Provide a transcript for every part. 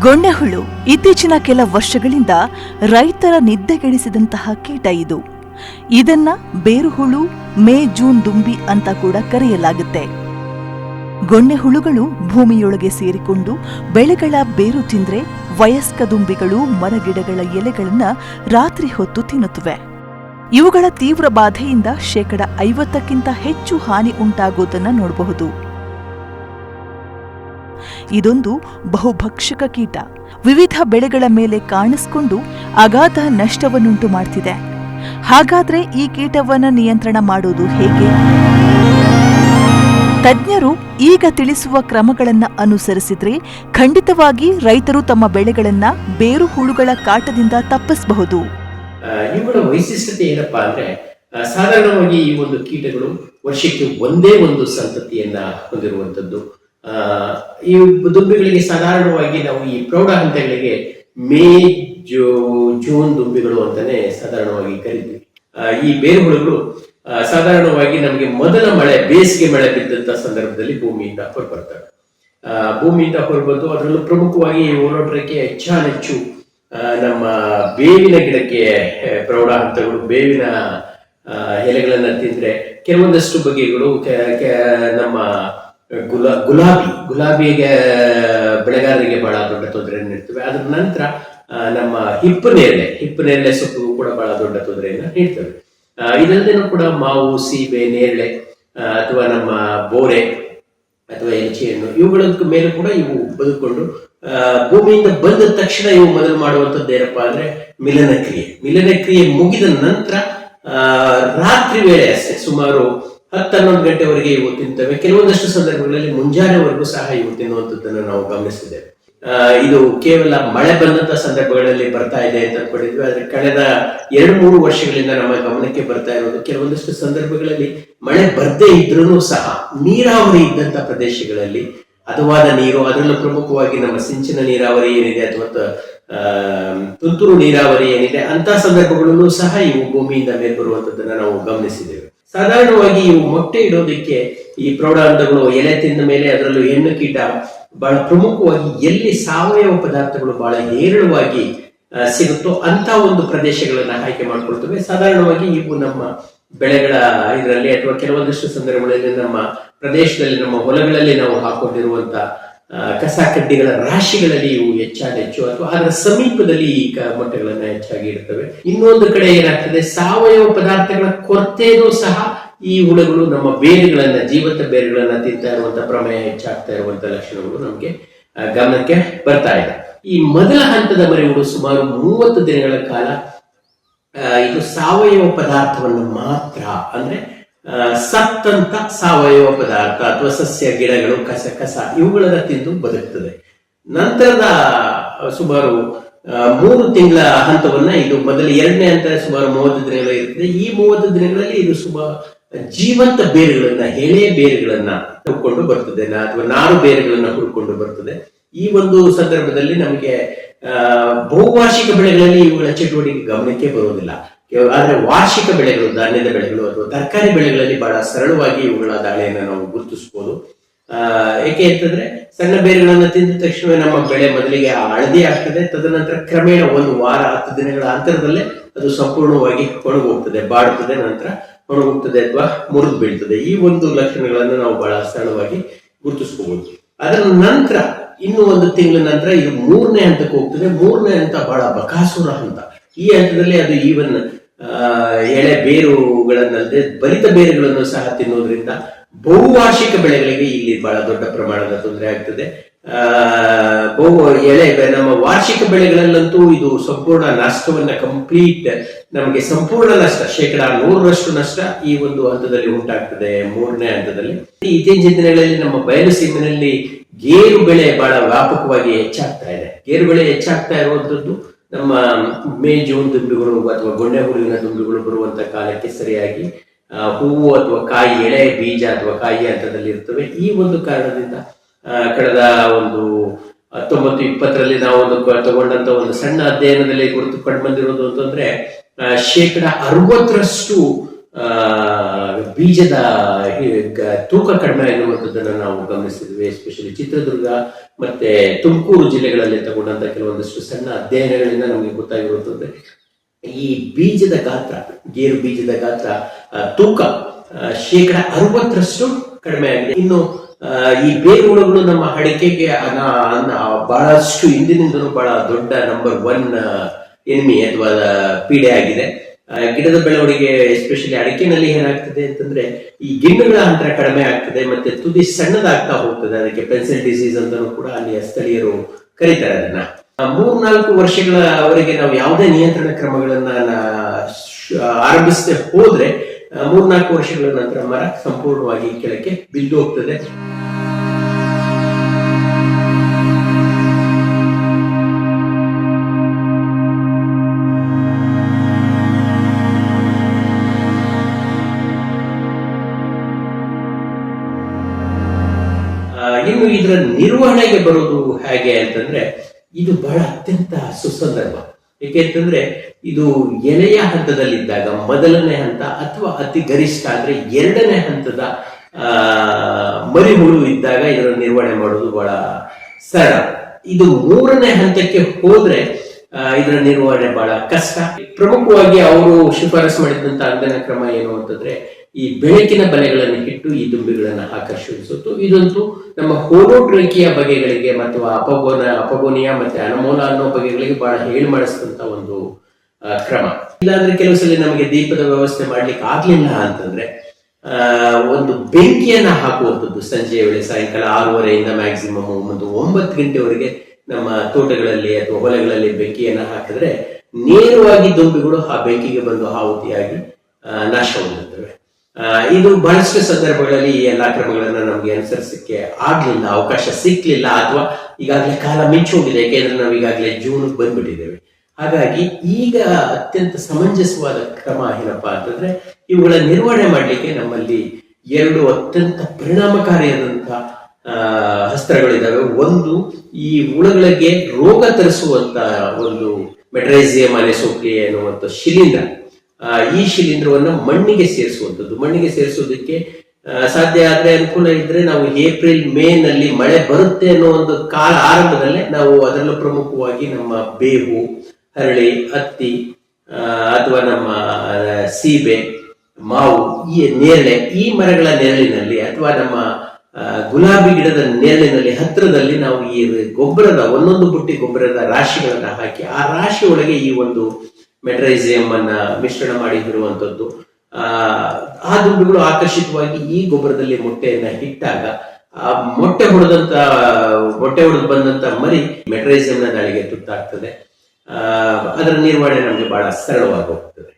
ಗೊಂಡೆಹುಳು ಇತ್ತೀಚಿನ ಕೆಲ ವರ್ಷಗಳಿಂದ ರೈತರ ನಿದ್ದೆಗೆಡಿಸಿದಂತಹ ಕೀಟ ಇದು. ಇದನ್ನ ಬೇರುಹುಳು, ಮೇ, ಜೂನ್ ದುಂಬಿ ಅಂತ ಕೂಡ ಕರೆಯಲಾಗುತ್ತೆ. ಗೊಂಡೆಹುಳುಗಳು ಭೂಮಿಯೊಳಗೆ ಸೇರಿಕೊಂಡು ಬೆಳೆಗಳ ಬೇರು ತಿಂದ್ರೆ ವಯಸ್ಕ ದುಂಬಿಗಳು, ಮರಗಿಡಗಳ ಎಲೆಗಳನ್ನ ರಾತ್ರಿ ಹೊತ್ತು ತಿನ್ನುತ್ತವೆ. ಇವುಗಳ ತೀವ್ರ ಬಾಧೆಯಿಂದ ಶೇಕಡ ಐವತ್ತಕ್ಕಿಂತ ಹೆಚ್ಚು ಹಾನಿ ಉಂಟಾಗೋದನ್ನ ನೋಡಬಹುದು. ಇದೊಂದು ಬಹುಭಕ್ಷಕ ಕೀಟ. ವಿವಿಧ ಬೆಳೆಗಳ ಮೇಲೆ ಕಾಣಿಸಿಕೊಂಡು ಅಗಾಧ ನಷ್ಟವನ್ನುಂಟು ಮಾಡ್ತಿದೆ. ಹಾಗಾದ್ರೆ ಈ ಕೀಟವನ್ನು ನಿಯಂತ್ರಣ ಮಾಡೋದು ಹೇಗೆ? ತಜ್ಞರು ಈಗ ತಿಳಿಸುವ ಕ್ರಮಗಳನ್ನು ಅನುಸರಿಸಿದ್ರೆ ಖಂಡಿತವಾಗಿ ರೈತರು ತಮ್ಮ ಬೆಳೆಗಳನ್ನ ಬೇರು ಹುಳುಗಳ ಕಾಟದಿಂದ ತಪ್ಪಿಸಬಹುದು. ಇವುಗಳ ವೈಶಿಷ್ಟ್ಯತೆ ಏನಪ್ಪಾ ಅಂದ್ರೆ ಸಾಧಾರಣವಾಗಿ ಈ ಒಂದು ಕೀಟಗಳು ವರ್ಷಕ್ಕೆ ಒಂದೇ ಒಂದು ಸಂತತಿಯನ್ನ ಹೊಂದಿರುವಂತದ್ದು ಈ ದುಂಬಿಗಳಿಗೆ ಸಾಧಾರಣವಾಗಿ ನಾವು ಈ ಪ್ರೌಢ ಹಂತಗಳಿಗೆ ಮೇ, ಜೂ, ಜೂನ್ ದುಂಬಿಗಳು ಅಂತಾನೆ ಸಾಧಾರಣವಾಗಿ ಕರಿತೀವಿ. ಈ ಬೇರುಹುಳುಗಳು ಹುಳುಗಳು ಸಾಧಾರಣವಾಗಿ ನಮಗೆ ಮೊದಲ ಮಳೆ, ಬೇಸಿಗೆ ಮಳೆ ಬಿದ್ದಂತ ಸಂದರ್ಭದಲ್ಲಿ ಭೂಮಿಯಿಂದ ಹೊರಬರ್ತವೆ ಭೂಮಿಯಿಂದ ಹೊರಬಂದು ಅದರಲ್ಲೂ ಪ್ರಮುಖವಾಗಿ ಓಡಾಡಕ್ಕೆ ಹೆಚ್ಚಾನೆಚ್ಚು ನಮ್ಮ ಬೇವಿನ ಗಿಡಕ್ಕೆ ಪ್ರೌಢ ಹಂತಗಳು ಬೇವಿನ ಎಲೆಗಳನ್ನ ತಿಂದ್ರೆ ಕೆಲವೊಂದಷ್ಟು ಬಗೆಗಳು ನಮ್ಮ ಗುಲಾ, ಗುಲಾಬಿ, ಗುಲಾಬಿಗೆ ಬೆಳೆಗಾರರಿಗೆ ಬಹಳ ದೊಡ್ಡ ತೊಂದರೆಯನ್ನು ನೀಡ್ತವೆ. ಅದರ ನಂತರ ನಮ್ಮ ಹಿಪ್ ನೇರಳೆ ಸೊಪ್ಪು ಕೂಡ ಬಹಳ ದೊಡ್ಡ ತೊಂದರೆಯನ್ನು ನೀಡ್ತವೆ. ಇದಲ್ಲದೇನೂ ಕೂಡ ಮಾವು, ಸೀಬೆ, ನೇರಳೆ ಅಥವಾ ನಮ್ಮ ಬೋರೆ, ಅಥವಾ ಎಲ್ಚಿಯನ್ನು ಇವುಗಳ ಮೇಲೆ ಕೂಡ ಇವು ಬದುಕೊಂಡು ಭೂಮಿಯಿಂದ ಬಂದ ತಕ್ಷಣ ಇವು ಮೊದಲು ಮಾಡುವಂಥದ್ದು ಏನಪ್ಪಾ ಅಂದ್ರೆ ಮಿಲನ ಕ್ರಿಯೆ ಮಿಲನ ಕ್ರಿಯೆ ಮುಗಿದ ನಂತರ ರಾತ್ರಿ ವೇಳೆ ಅಷ್ಟೇ, ಸುಮಾರು ಹತ್ತು ಹನ್ನೊಂದು ಗಂಟೆವರೆಗೆ ಇವು ತಿಂತವೆ ಕೆಲವೊಂದಷ್ಟು ಸಂದರ್ಭಗಳಲ್ಲಿ ಮುಂಜಾನೆವರೆಗೂ ಸಹ ಇವು ತಿನ್ನುವಂಥದ್ದನ್ನು ನಾವು ಗಮನಿಸಿದ್ದೇವೆ. ಇದು ಕೇವಲ ಮಳೆ ಬಂದಂತ ಸಂದರ್ಭಗಳಲ್ಲಿ ಬರ್ತಾ ಇದೆ ಅಂತ ಅನ್ಕೊಂಡಿದ್ವಿ ಆದ್ರೆ ಕಳೆದ ಎರಡು ಮೂರು ವರ್ಷಗಳಿಂದ ನಮ್ಮ ಗಮನಕ್ಕೆ ಬರ್ತಾ ಇರೋದು ಕೆಲವೊಂದಷ್ಟು ಸಂದರ್ಭಗಳಲ್ಲಿ ಮಳೆ ಬರ್ದೇ ಇದ್ರೂ ಸಹ ನೀರಾವರಿ ಇದ್ದಂತ ಪ್ರದೇಶಗಳಲ್ಲಿ ಹದವಾದ ನೀರು, ಅದರಲ್ಲೂ ಪ್ರಮುಖವಾಗಿ ನಮ್ಮ ಸಿಂಚಿನ ನೀರಾವರಿ ಏನಿದೆ ಅಥವಾ ತುಂತುರು ನೀರಾವರಿ ಏನಿದೆ ಅಂತ ಸಂದರ್ಭಗಳಲ್ಲೂ ಸಹ ಇವು ಭೂಮಿಯಿಂದ ಮೇಲೆ ಬರುವಂತದ್ದನ್ನ ನಾವು ಗಮನಿಸಿದ್ದೇವೆ. ಸಾಧಾರಣವಾಗಿ ಇವು ಮೊಟ್ಟೆ ಇಡೋದಕ್ಕೆ ಈ ಪ್ರೌಢಾಂಧಗಳು ಎಲೆ ತಿಂದ ಮೇಲೆ ಅದರಲ್ಲೂ ಹೆಣ್ಣು ಕೀಟ ಬಹಳ ಪ್ರಮುಖವಾಗಿ ಎಲ್ಲಿ ಸಾವಯವ ಪದಾರ್ಥಗಳು ಬಹಳ ಹೇರಳವಾಗಿ ಸಿಗುತ್ತೋ ಅಂತ ಒಂದು ಪ್ರದೇಶಗಳನ್ನ ಆಯ್ಕೆ ಮಾಡ್ಕೊಳ್ತವೆ. ಸಾಧಾರಣವಾಗಿ ಇವು ನಮ್ಮ ಬೆಳೆಗಳ ಇದರಲ್ಲಿ ಅಥವಾ ಕೆಲವೊಂದಷ್ಟು ಸಂದರ್ಭಗಳಲ್ಲಿ ನಮ್ಮ ಪ್ರದೇಶದಲ್ಲಿ, ನಮ್ಮ ಹೊಲಗಳಲ್ಲಿ ನಾವು ಹಾಕೊಂಡಿರುವಂತ ಕಸ ಕಡ್ಡಿಗಳ ರಾಶಿಗಳಲ್ಲಿ ಇವು ಹೆಚ್ಚಾಗಿ ಹೆಚ್ಚು. ಅಥವಾ ಅದರ ಸಮೀಪದಲ್ಲಿ ಈ ಮೊಟ್ಟೆಗಳನ್ನ ಹೆಚ್ಚಾಗಿ ಇರ್ತವೆ ಇನ್ನೊಂದು ಕಡೆ ಏನಾಗ್ತದೆ, ಸಾವಯವ ಪದಾರ್ಥಗಳ ಕೊರತೆಯೂ ಸಹ ಈ ಹುಳುಗಳು ನಮ್ಮ ಬೇರುಗಳನ್ನ, ಜೀವಂತ ಬೇರುಗಳನ್ನ ತಿಂತಾ ಇರುವಂತ ಪ್ರಮೇಯ ಹೆಚ್ಚಾಗ್ತಾ ಇರುವಂತ ಲಕ್ಷಣಗಳು ನಮಗೆ ಗಮನಕ್ಕೆ ಬರ್ತಾ ಇದೆ. ಈ ಮೊದಲ ಹಂತದ ಮರಿಗಳು ಸುಮಾರು ಮೂವತ್ತು ದಿನಗಳ ಕಾಲ ಇದು ಸಾವಯವ ಪದಾರ್ಥವನ್ನು ಮಾತ್ರ, ಅಂದ್ರೆ ಸತ್ತಂತ ಸಾವಯವ ಪದಾರ್ಥ ಅಥವಾ ಸಸ್ಯ, ಗಿಡಗಳು, ಕಸ ಕಸ, ಇವುಗಳನ್ನ ತಿಂದು ಬದುಕ್ತದೆ. ನಂತರದ ಸುಮಾರು ಮೂರು ತಿಂಗಳ ಹಂತವನ್ನ ಇದು ಮೊದಲು ಎರಡನೇ ಹಂತ ಸುಮಾರು ಮೂವತ್ತು ದಿನಗಳ ಇರ್ತದೆ. ಈ ಮೂವತ್ತು ದಿನಗಳಲ್ಲಿ ಇದು ಸುಮಾರು ಜೀವಂತ ಬೇರುಗಳನ್ನ, ಎಳೆ ಬೇರುಗಳನ್ನ ಹುಡ್ಕೊಂಡು ಬರ್ತದೆ. ಅಥವಾ ನಾರು ಬೇರುಗಳನ್ನ ಹುಡ್ಕೊಂಡು ಬರ್ತದೆ. ಈ ಒಂದು ಸಂದರ್ಭದಲ್ಲಿ ನಮಗೆ ಬಹುವಾರ್ಷಿಕ ಬೆಳೆಗಳಲ್ಲಿ ಇವುಗಳ ಚಟುವಟಿಕೆ ಗಮನಕ್ಕೆ ಬರುವುದಿಲ್ಲ. ಆದ್ರೆ ವಾರ್ಷಿಕ ಬೆಳೆಗಳು, ಧಾನ್ಯದ ಬೆಳೆಗಳು ಅಥವಾ ತರಕಾರಿ ಬೆಳೆಗಳಲ್ಲಿ ಬಹಳ ಸರಳವಾಗಿ ಇವುಗಳ ದಾಳಿಯನ್ನು ನಾವು ಗುರುತಿಸಬಹುದು ಏಕೆ ಅಂತಂದ್ರೆ ಸಣ್ಣ ಬೇರುಗಳನ್ನು ತಿಂದ ತಕ್ಷಣವೇ ನಮ್ಮ ಬೆಳೆ ಮೊದಲಿಗೆ ಹಳದಿ ಆಗ್ತದೆ. ತದನಂತರ ಕ್ರಮೇಣ ಒಂದು ವಾರ, ಹತ್ತು ದಿನಗಳ ಅಂತರದಲ್ಲೇ ಅದು ಸಂಪೂರ್ಣವಾಗಿ ಒಣಗೋಗ್ತದೆ ಬಾಡುತ್ತದೆ ನಂತರ ಒಣಗೋಗ್ತದೆ ಅಥವಾ ಮುರಿದು ಬೀಳ್ತದೆ. ಈ ಒಂದು ಲಕ್ಷಣಗಳನ್ನು ನಾವು ಬಹಳ ಸರಳವಾಗಿ ಗುರುತಿಸ್ಕೋಬಹುದು ಅದರ ನಂತರ, ಇನ್ನು ಒಂದು ತಿಂಗಳ ನಂತರ ಇದು ಮೂರನೇ ಹಂತಕ್ಕೆ ಹೋಗ್ತದೆ. ಮೂರನೇ ಹಂತ ಬಹಳ ಬಕಾಸುರ ಹಂತ. ಈ ಹಂತದಲ್ಲಿ ಅದು ಈವನ್ ಎಳೆ ಬೇರುಗಳನ್ನಲ್ಲದೆ ಬಲಿತ ಬೇರುಗಳನ್ನು ಸಹ ತಿನ್ನೋದ್ರಿಂದ ಬಹುವಾರ್ಷಿಕ ಬೆಳೆಗಳಿಗೆ ಇಲ್ಲಿ ಬಹಳ ದೊಡ್ಡ ಪ್ರಮಾಣದ ತೊಂದರೆ ಆಗ್ತದೆ. ಬಹು, ಎಳೆ ನಮ್ಮ ವಾರ್ಷಿಕ ಬೆಳೆಗಳಲ್ಲಂತೂ ಇದು ಸಂಪೂರ್ಣ ನಷ್ಟವನ್ನ ಕಂಪ್ಲೀಟ್ ನಮಗೆ ಸಂಪೂರ್ಣ ನಷ್ಟ, ಶೇಕಡ ನೂರರಷ್ಟು ನಷ್ಟ ಈ ಒಂದು ಹಂತದಲ್ಲಿ ಉಂಟಾಗ್ತದೆ, ಮೂರನೇ ಹಂತದಲ್ಲಿ. ಇತ್ತೀಚಿನ ದಿನಗಳಲ್ಲಿ ನಮ್ಮ ಬಯಲು ಸೀಮಿನಲ್ಲಿ ಗೇರು ಬೆಳೆ ಬಹಳ ವ್ಯಾಪಕವಾಗಿ ಹೆಚ್ಚಾಗ್ತಾ ಇದೆ. ಗೇರು ಬೆಳೆ ಹೆಚ್ಚಾಗ್ತಾ ಇರುವಂತದ್ದು ನಮ್ಮ ಮೇ, ಜೂನ್ ದುಂಬಿಗಳು ಅಥವಾ ಗೊಂಡೆ ಹುಳುವಿನ ದುಂಬಿಗಳು ಬರುವಂತ ಕಾಲಕ್ಕೆ ಸರಿಯಾಗಿ ಹೂವು ಅಥವಾ ಕಾಯಿ, ಎಳೆ, ಬೀಜ ಅಥವಾ ಕಾಯಿ ಹಂತದಲ್ಲಿ ಇರ್ತವೆ. ಈ ಒಂದು ಕಾರಣದಿಂದ ಕಳೆದ ಒಂದು ಹತ್ತೊಂಬತ್ತು ಇಪ್ಪತ್ತರಲ್ಲಿ ನಾವು ಒಂದು ತಗೊಂಡಂತ ಒಂದು ಸಣ್ಣ ಅಧ್ಯಯನದಲ್ಲಿ ಗುರುತು ಕಂಡು ಬಂದಿರೋದು ಅಂತಂದ್ರೆ ಶೇಕಡ ಅರವತ್ತರಷ್ಟು ಬೀಜದ ತೂಕ ಕಡಿಮೆ ಆಗಿರುವಂಥದ್ದನ್ನು ನಾವು ಗಮನಿಸಿದ್ವಿ ಎಸ್ಪೆಷಲಿ ಚಿತ್ರದುರ್ಗ ಮತ್ತೆ ತುಮಕೂರು ಜಿಲ್ಲೆಗಳಲ್ಲಿ ತಗೊಂಡಂತ ಕೆಲವೊಂದಷ್ಟು ಸಣ್ಣ ಅಧ್ಯಯನಗಳಿಂದ ನಮಗೆ ಗೊತ್ತಾಗಿರುತ್ತದೆ ಈ ಬೀಜದ ಗಾತ್ರ, ಗೇರು ಬೀಜದ ಗಾತ್ರ ತೂಕ ಶೇಕಡ ಅರವತ್ತರಷ್ಟು ಕಡಿಮೆ ಆಗಿದೆ. ಇನ್ನು ಈ ಬೇರುಗಳು ನಮ್ಮ ಅಡಿಕೆಗೆ ಬಹಳಷ್ಟು ಹಿಂದಿನಿಂದಲೂ ಬಹಳ ದೊಡ್ಡ ನಂಬರ್ ಒನ್ ಎನಿಮಿ ಅಥವಾ ಪೀಡೆ ಆಗಿದೆ. ಗಿಡದ ಬೆಳವಣಿಗೆ ಎಸ್ಪೆಷಲಿ ಅಡಿಕೆನಲ್ಲಿ ಏನಾಗ್ತದೆ ಅಂತಂದ್ರೆ ಈ ಗಿಣ್ಣುಗಳ ಅಂತರ ಕಡಿಮೆ ಆಗ್ತದೆ ಮತ್ತೆ ತುದಿ ಸಣ್ಣದಾಗ್ತಾ ಹೋಗ್ತದೆ. ಅದಕ್ಕೆ ಪೆನ್ಸಿಲ್ ಡಿಸೀಸ್ ಅಂತಾನೂ ಕೂಡ ಅಲ್ಲಿಯ ಸ್ಥಳೀಯರು ಕರೀತಾರೆ ಅದನ್ನ. ಮೂರ್ನಾಲ್ಕು ವರ್ಷಗಳವರೆಗೆ ನಾವು ಯಾವುದೇ ನಿಯಂತ್ರಣ ಕ್ರಮಗಳನ್ನ ಆರಂಭಿಸದೆ ಹೋದ್ರೆ ಮೂರ್ನಾಲ್ಕು ವರ್ಷಗಳ ನಂತರ ಮರ ಸಂಪೂರ್ಣವಾಗಿ ಕೆಳಕ್ಕೆ ಬಿದ್ದು ಹೋಗ್ತದೆ ಇನ್ನು ಇದರ ನಿರ್ವಹಣೆಗೆ ಬರೋದು ಹೇಗೆ ಅಂತಂದ್ರೆ, ಇದು ಬಹಳ ಅತ್ಯಂತ ಸುಸಂದರ್ಭ. ಏಕೆಂತಂದ್ರೆ ಇದು ಎಲೆಯ ಹಂತದಲ್ಲಿದ್ದಾಗ, ಮೊದಲನೇ ಹಂತ ಅಥವಾ ಅತಿ ಗರಿಷ್ಠ ಅಂದ್ರೆ ಎರಡನೇ ಹಂತದ ಮರಿಹುಳು ಇದ್ದಾಗ ಇದರ ನಿರ್ವಹಣೆ ಮಾಡೋದು ಬಹಳ ಸರಳ. ಇದು ಮೂರನೇ ಹಂತಕ್ಕೆ ಹೋದ್ರೆ ಇದರ ನಿರ್ವಹಣೆ ಬಹಳ ಕಷ್ಟ. ಪ್ರಮುಖವಾಗಿ ಅವರು ಶಿಫಾರಸು ಮಾಡಿದಂತ ಅಂದನ ಕ್ರಮ ಏನು ಅಂತಂದ್ರೆ ಈ ಬೆಳಕಿನ ಬಲೆಗಳನ್ನು ಇಟ್ಟು ಈ ದುಂಬಿಗಳನ್ನು ಆಕರ್ಷಿಸುತ್ತು ಇದಂತೂ ನಮ್ಮ ಹೋಲೋಟ್ರೇಕಿಯ ಬಗೆಗಳಿಗೆ ಅಥವಾ ಅಪಗೋನ, ಅಪಗೋನಿಯ ಮತ್ತೆ ಅನಮೋಲ ಅನ್ನೋ ಬಗೆಗಳಿಗೆ ಬಹಳ ಹೇಳಿ ಮಾಡಿಸಿದಂತ ಒಂದು ಕ್ರಮ. ಇಲ್ಲಾಂದ್ರೆ ಕೆಲವು ಸಲ ನಮಗೆ ದೀಪದ ವ್ಯವಸ್ಥೆ ಮಾಡ್ಲಿಕ್ಕೆ ಆಗ್ಲಿಲ್ಲ ಅಂತಂದ್ರೆ ಒಂದು ಬೆಂಕಿಯನ್ನ ಹಾಕುವಂಥದ್ದು ಸಂಜೆಯ ವೇಳೆ, ಸಾಯಂಕಾಲ ಆರೂವರೆಯಿಂದ ಮ್ಯಾಕ್ಸಿಮಮ್ ಒಂದು ಒಂಬತ್ತು ಗಂಟೆವರೆಗೆ ನಮ್ಮ ತೋಟಗಳಲ್ಲಿ ಅಥವಾ ಹೊಲಗಳಲ್ಲಿ ಬೆಂಕಿಯನ್ನ ಹಾಕಿದ್ರೆ ನೇರವಾಗಿ ದುಂಬಿಗಳು ಆ ಬೆಂಕಿಗೆ ಬಂದು ಆಹುತಿಯಾಗಿ ನಾಶ ಇದು ಬಹಳಷ್ಟು ಸಂದರ್ಭಗಳಲ್ಲಿ ಈ ಎಲ್ಲಾ ಕ್ರಮಗಳನ್ನ ನಮ್ಗೆ ಅನುಸರಿಸಕ್ಕೆ ಆಗ್ಲಿಲ್ಲ ಅವಕಾಶ ಸಿಕ್ಲಿಲ್ಲ ಅಥವಾ ಈಗಾಗಲೇ ಕಾಲ ಮಿಂಚು ಹೋಗಿದೆ ಯಾಕೆಂದ್ರೆ ನಾವು ಈಗಾಗಲೇ ಜೂನ್ ಬಂದ್ಬಿಟ್ಟಿದ್ದೇವೆ. ಹಾಗಾಗಿ ಈಗ ಅತ್ಯಂತ ಸಮಂಜಸವಾದ ಕ್ರಮ ಏನಪ್ಪಾ ಅಂತಂದ್ರೆ ಇವುಗಳ ನಿರ್ವಹಣೆ ಮಾಡಲಿಕ್ಕೆ ನಮ್ಮಲ್ಲಿ ಎರಡು ಅತ್ಯಂತ ಪರಿಣಾಮಕಾರಿಯಾದಂತಹ ಆ, ಅಸ್ತ್ರಗಳಿದಾವೆ ಒಂದು ಈ ಹುಳಗಳಿಗೆ ರೋಗ ತರಿಸುವಂತ ಒಂದು ಮೆಟ್ರೈಸಿಯಂ ಅನೆಸೋಕ್ಲಿ ಎನ್ನುವಂತ ಶಿಲೀಂಧ್ರ. ಈ ಶಿಲೀಂಧ್ರವನ್ನು ಮಣ್ಣಿಗೆ ಸೇರಿಸುವಂಥದ್ದು. ಮಣ್ಣಿಗೆ ಸೇರಿಸುವುದಕ್ಕೆ ಸಾಧ್ಯ ಆದ್ರೆ ಅನುಕೂಲ ಇದ್ರೆ ನಾವು ಏಪ್ರಿಲ್ ಮೇ ನಲ್ಲಿ ಮಳೆ ಬರುತ್ತೆ ಅನ್ನೋ ಒಂದು ಕಾಲ ಆರಂಭದಲ್ಲೇ ನಾವು ಅದರಲ್ಲೂ ಪ್ರಮುಖವಾಗಿ ನಮ್ಮ ಬೇವು, ಹರಳಿ, ಹತ್ತಿ ಅಥವಾ ನಮ್ಮ ಸೀಬೆ, ಮಾವು, ಈ ನೇರಳೆ, ಈ ಮರಗಳ ನೆರಳಿನಲ್ಲಿ ಅಥವಾ ನಮ್ಮ ಗುಲಾಬಿ ಗಿಡದ ನೆರಳಿನಲ್ಲಿ, ಹತ್ತಿರದಲ್ಲಿ ನಾವು ಈ ಗೊಬ್ಬರದ, ಒಂದೊಂದು ಬುಟ್ಟಿ ಗೊಬ್ಬರದ ರಾಶಿಗಳನ್ನ ಹಾಕಿ ಆ ರಾಶಿಯೊಳಗೆ ಈ ಒಂದು ಮೆಟ್ರೈಸಿಯಂ ಅನ್ನ ಮಿಶ್ರಣ ಮಾಡಿದಿರುವಂತದ್ದು. ಆ ಆ ದುಂಬಿಗಳು ಆಕರ್ಷಿತವಾಗಿ ಈ ಗೊಬ್ಬರದಲ್ಲಿ ಮೊಟ್ಟೆಯನ್ನ ಇಟ್ಟಾಗ ಆ ಮೊಟ್ಟೆ ಹೊಡೆದಂತ ಮೊಟ್ಟೆ ಹೊಡೆದು ಬಂದಂತ ಮರಿ ಮೆಟ್ರೈಸಿಯಂನ ದಾಳಿಗೆ ತುತ್ತಾಗ್ತದೆ. ಆ ಅದರ ನಿರ್ವಹಣೆ ನಮಗೆ ಬಹಳ ಸರಳವಾಗಿ ಹೋಗ್ತದೆ.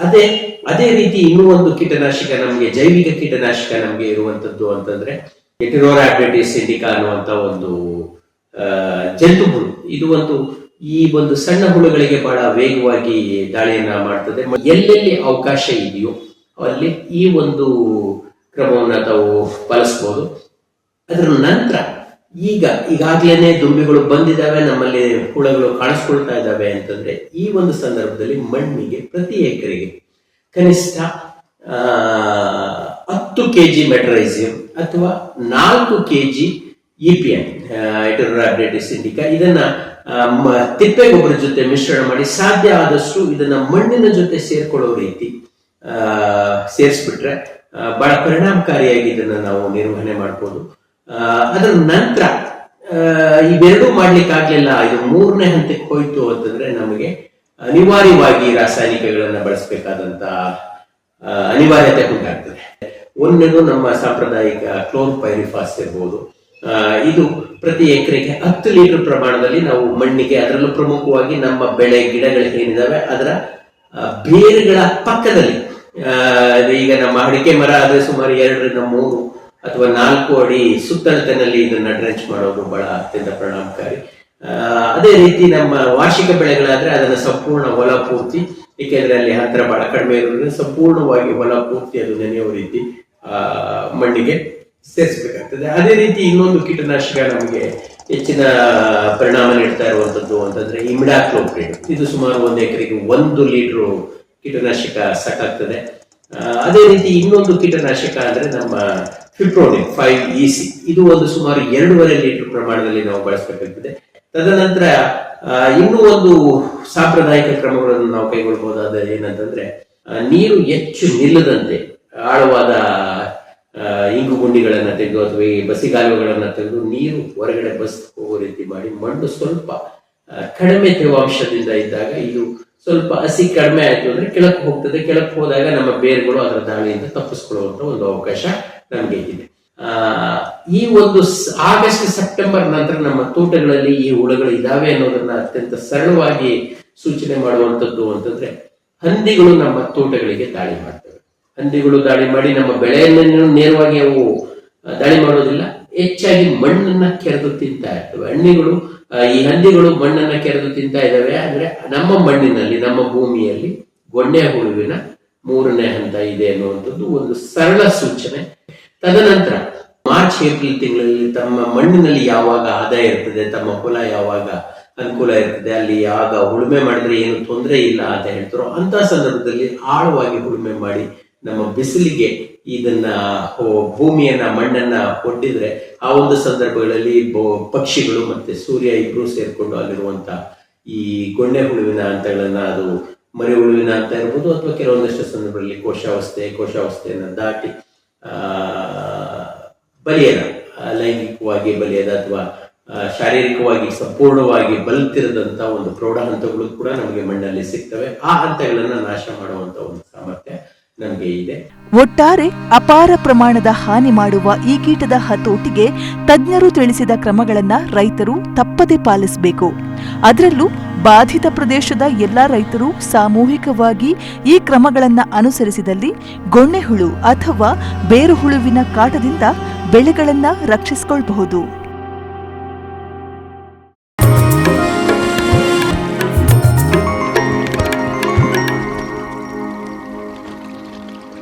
ಅದೇ ಅದೇ ರೀತಿ ಇನ್ನೂ ಒಂದು ಕೀಟನಾಶಕ ನಮಗೆ ಜೈವಿಕ ಕೀಟನಾಶಕ ನಮಗೆ ಇರುವಂತದ್ದು ಅಂತಂದ್ರೆ ಎಟಿರೋರಾಬ್ಡಿಟಿಸ್ ಇಂಡಿಕಾ ಅನ್ನುವಂತ ಒಂದು ಆ, ಜಂತು ಹುಳು ಇದು ಒಂದು ಈ ಒಂದು ಸಣ್ಣ ಹುಳುಗಳಿಗೆ ಬಹಳ ವೇಗವಾಗಿ ದಾಳಿಯನ್ನ ಮಾಡ್ತದೆ. ಎಲ್ಲೆಲ್ಲಿ ಅವಕಾಶ ಇದೆಯೋ ಅಲ್ಲಿ ಈ ಒಂದು ಕ್ರಮವನ್ನು ತಾವು ಬಳಸಬಹುದು ಅದರ ನಂತರ ಈಗ ಈಗಾಗ್ಲೇನೆ ದುಂಬಿಗಳು ಬಂದಿದ್ದಾವೆ, ನಮ್ಮಲ್ಲಿ ಹುಳಗಳು ಕಾಣಿಸ್ಕೊಳ್ತಾ ಇದ್ದಾವೆ ಅಂತಂದ್ರೆ ಈ ಒಂದು ಸಂದರ್ಭದಲ್ಲಿ ಮಣ್ಣಿಗೆ ಪ್ರತಿ ಎಕರೆಗೆ ಕನಿಷ್ಠ ಹತ್ತು ಕೆ ಜಿ ಮೆಟ್ರೈಸಿಯಂ ಅಥವಾ ನಾಲ್ಕು ಕೆ ಜಿ ಇ ಪಿ ಇದನ್ನ ತಿಪ್ಪೆ ಗೊಬ್ಬರ ಜೊತೆ ಮಿಶ್ರಣ ಮಾಡಿ ಸಾಧ್ಯ ಆದಷ್ಟು ಇದನ್ನ ಮಣ್ಣಿನ ಜೊತೆ ಸೇರ್ಕೊಳ್ಳೋ ರೀತಿ ಸೇರಿಸ್ಬಿಟ್ರೆ ಬಹಳ ಪರಿಣಾಮಕಾರಿಯಾಗಿ ಇದನ್ನ ನಾವು ನಿರ್ವಹಣೆ ಮಾಡ್ಬೋದು. ಅದರ ನಂತರ ಇವೆರಡೂ ಮಾಡ್ಲಿಕ್ಕೆ ಆಗ್ಲಿಲ್ಲ ಇದು ಮೂರನೇ ಹಂತಕ್ಕೆ ಹೋಯ್ತು ಅಂತಂದ್ರೆ ನಮಗೆ ಅನಿವಾರ್ಯವಾಗಿ ರಾಸಾಯನಿಕಗಳನ್ನ ಬಳಸಬೇಕಾದಂತ ಅನಿವಾರ್ಯತೆ ಉಂಟಾಗ್ತದೆ. ಒಂದನೇದು ನಮ್ಮ ಸಾಂಪ್ರದಾಯಿಕ ಕ್ಲೋನ್ ಪೈರಿಫಾಸ್ ಇರ್ಬೋದು. ಇದು ಪ್ರತಿ ಎಕರೆಗೆ ಹತ್ತು ಲೀಟರ್ ಪ್ರಮಾಣದಲ್ಲಿ ನಾವು ಮಣ್ಣಿಗೆ ಅದರಲ್ಲೂ ಪ್ರಮುಖವಾಗಿ ನಮ್ಮ ಬೆಳೆ ಗಿಡಗಳು ಏನಿದಾವೆ, ಅದರ ಬೇರುಗಳ ಪಕ್ಕದಲ್ಲಿ ಈಗ ನಮ್ಮ ಅಡಿಕೆ ಮರ ಆದ್ರೆ ಸುಮಾರು ಎರಡರಿಂದ ಮೂರು ಅಥವಾ ನಾಲ್ಕು ಅಡಿ ಸುತ್ತಳತೆನಲ್ಲಿ ಇದನ್ನ ಡ್ರೆಂಚ್ ಮಾಡೋದು ಬಹಳ ಅತ್ಯಂತ ಪರಿಣಾಮಕಾರಿ. ಅದೇ ರೀತಿ ನಮ್ಮ ವಾರ್ಷಿಕ ಬೆಳೆಗಳಾದ್ರೆ ಅದನ್ನ ಸಂಪೂರ್ಣ ಹೊಲ ಪೂರ್ತಿ, ಏಕೆಂದ್ರೆ ಅಲ್ಲಿ ಅಂತರ ಬಹಳ ಕಡಿಮೆ ಇರೋದ್ರಿಂದ ಸಂಪೂರ್ಣವಾಗಿ ಹೊಲ ಪೂರ್ತಿ ಅದು ನೆನೆಯುವ ರೀತಿ ಮಣ್ಣಿಗೆ ಸೇರಿಸಬೇಕಾಗ್ತದೆ. ಅದೇ ರೀತಿ ಇನ್ನೊಂದು ಕೀಟನಾಶಕ ನಮಗೆ ಹೆಚ್ಚಿನ ಪರಿಣಾಮ ನೀಡ್ತಾ ಇರುವಂತದ್ದು ಅಂತಂದ್ರೆ ಇಮಿಡಾಕ್ಲೋಪ್ರಿಡ್ ಇದು ಸುಮಾರು ಒಂದು ಎಕರೆಗೆ ಒಂದು ಲೀಟರ್ ಕೀಟನಾಶಕ ಸಾಕಾಗ್ತದೆ. ಅದೇ ರೀತಿ ಇನ್ನೊಂದು ಕೀಟನಾಶಕ ಅಂದ್ರೆ ನಮ್ಮ ಫಿಟ್ರೋನಿಕ್ ಫೈವ್ ಇ ಸಿ ಇದು ಒಂದು ಸುಮಾರು ಎರಡೂವರೆ ಲೀಟರ್ ಪ್ರಮಾಣದಲ್ಲಿ ನಾವು ಬಳಸಬೇಕಾಗ್ತದೆ. ತದನಂತರ ಇನ್ನೂ ಒಂದು ಸಾಂಪ್ರದಾಯಿಕ ಕ್ರಮಗಳನ್ನು ನಾವು ಕೈಗೊಳ್ಳಬಹುದಾದ ಏನಂತಂದ್ರೆ ನೀರು ಹೆಚ್ಚು ನಿಲ್ಲದಂತೆ ಆಳವಾದ ಇಂಗು ಗುಂಡಿಗಳನ್ನ ತೆಗೆದು ಅಥವಾ ಈ ಬಸಿಗಾಲುಗಳನ್ನ ತೆಗೆದು ನೀರು ಹೊರಗಡೆ ಬಸ್ ಹೋಗೋ ರೀತಿ ಮಾಡಿ ಮಣ್ಣು ಸ್ವಲ್ಪ ಕಡಿಮೆ ತೇವಾಂಶದಿಂದ ಇದ್ದಾಗ ಇದು ಸ್ವಲ್ಪ ಹಸಿ ಕಡಿಮೆ ಆಯ್ತು ಅಂದ್ರೆ ಕೆಳಕ್ಕೆ ಹೋಗ್ತದೆ. ಕೆಳಕ್ಕೆ ಹೋದಾಗ ನಮ್ಮ ಬೇರುಗಳು ಅದರ ದಾಳಿಯಿಂದ ತಪ್ಪಿಸ್ಕೊಳ್ಳುವಂತ ಒಂದು ಅವಕಾಶ ನಮಗೆ ಇದೆ. ಆ, ಈ ಒಂದು ಆಗಸ್ಟ್ ಸೆಪ್ಟೆಂಬರ್ ನಂತರ ನಮ್ಮ ತೋಟಗಳಲ್ಲಿ ಈ ಹುಳಗಳು ಇದಾವೆ ಅನ್ನೋದನ್ನ ಅತ್ಯಂತ ಸರಳವಾಗಿ ಸೂಚನೆ ಮಾಡುವಂತದ್ದು ಅಂತಂದ್ರೆ ಹಂದಿಗಳು ನಮ್ಮ ತೋಟಗಳಿಗೆ ದಾಳಿ ಮಾಡ್ತವೆ. ಹಂದಿಗಳು ದಾಳಿ ಮಾಡಿ ನಮ್ಮ ಬೆಳೆಯನ್ನು ನೇರವಾಗಿ ಅವು ದಾಳಿ ಮಾಡೋದಿಲ್ಲ. ಹೆಚ್ಚಾಗಿ ಮಣ್ಣನ್ನ ಕೆರೆದು ತಿಂತಾ ಇರ್ತವೆ. ಹಣ್ಣಿಗಳು ಈ ಹಂದಿಗಳು ಮಣ್ಣನ್ನ ಕೆರೆದು ತಿಂತಾ ಇದ್ದಾವೆ. ಅಂದ್ರೆ ನಮ್ಮ ಮಣ್ಣಿನಲ್ಲಿ, ನಮ್ಮ ಭೂಮಿಯಲ್ಲಿ ಗೊಂಡೆ ಹುಳುವಿನ ಮೂರನೇ ಹಂತ ಇದೆ ಅನ್ನುವಂಥದ್ದು ಒಂದು ಸರಳ ಸೂಚನೆ. ತದನಂತರ ಮಾರ್ಚ್, ಏಪ್ರಿಲ್ ತಿಂಗಳಲ್ಲಿ ತಮ್ಮ ಮಣ್ಣಿನಲ್ಲಿ ಯಾವಾಗ ಆದಾಯ ಇರ್ತದೆ, ತಮ್ಮ ಹೊಲ ಯಾವಾಗ ಅನುಕೂಲ ಇರ್ತದೆ, ಅಲ್ಲಿ ಯಾವಾಗ ಉಳುಮೆ ಮಾಡಿದ್ರೆ ಏನು ತೊಂದರೆ ಇಲ್ಲ ಅಂತ ಹೇಳ್ತಾರೋ ಅಂತ ಸಂದರ್ಭದಲ್ಲಿ ಆಳವಾಗಿ ಉಳುಮೆ ಮಾಡಿ ನಮ್ಮ ಬಿಸಿಲಿಗೆ ಇದನ್ನ ಭೂಮಿಯನ್ನ, ಮಣ್ಣನ್ನ ಒಡ್ಡಿದ್ರೆ ಆ ಒಂದು ಸಂದರ್ಭಗಳಲ್ಲಿ ಪಕ್ಷಿಗಳು ಮತ್ತೆ ಸೂರ್ಯ ಇಬ್ರು ಸೇರ್ಕೊಂಡು ಅಲ್ಲಿರುವಂತ ಈ ಗೊಂಡೆ ಹುಳುವಿನ ಹಂತಗಳನ್ನ, ಅದು ಮರಿ ಹುಳುವಿನ ಅಂತ ಇರ್ಬೋದು ಅಥವಾ ಕೆಲವೊಂದಷ್ಟು ಸಂದರ್ಭಗಳಲ್ಲಿ ಕೋಶಾವಸ್ಥೆ, ಕೋಶಾವಸ್ಥೆಯನ್ನ ದಾಟಿ, ಆ, ಬಲಿಯದ, ಲೈಂಗಿಕವಾಗಿ ಬಲಿಯದ ಅಥವಾ ಶಾರೀರಿಕವಾಗಿ ಸಂಪೂರ್ಣವಾಗಿ ಬಲ್ತಿರದಂತ ಒಂದು ಪ್ರೌಢ ಹಂತಗಳು ಕೂಡ ನಮಗೆ ಮಣ್ಣಲ್ಲಿ ಸಿಗ್ತವೆ. ಆ ಹಂತಗಳನ್ನ ನಾಶ ಮಾಡುವಂತ ಒಂದು ಸಾಮರ್ಥ್ಯ. ನಮಗೆ ಇದೆ. ಒಟ್ಟಾರೆ ಅಪಾರ ಪ್ರಮಾಣದ ಹಾನಿ ಮಾಡುವ ಈ ಕೀಟದ ಹತೋಟಿಗೆ ತಜ್ಞರು ತಿಳಿಸಿದ ಕ್ರಮಗಳನ್ನು ರೈತರು ತಪ್ಪದೇ ಪಾಲಿಸಬೇಕು. ಅದರಲ್ಲೂ ಬಾಧಿತ ಪ್ರದೇಶದ ಎಲ್ಲಾ ರೈತರು ಸಾಮೂಹಿಕವಾಗಿ ಈ ಕ್ರಮಗಳನ್ನು ಅನುಸರಿಸಿದಲ್ಲಿ ಗೊಣ್ಣೆಹುಳು ಅಥವಾ ಬೇರುಹುಳುವಿನ ಕಾಟದಿಂದ ಬೆಳೆಗಳನ್ನು ರಕ್ಷಿಸಿಕೊಳ್ಳಬಹುದು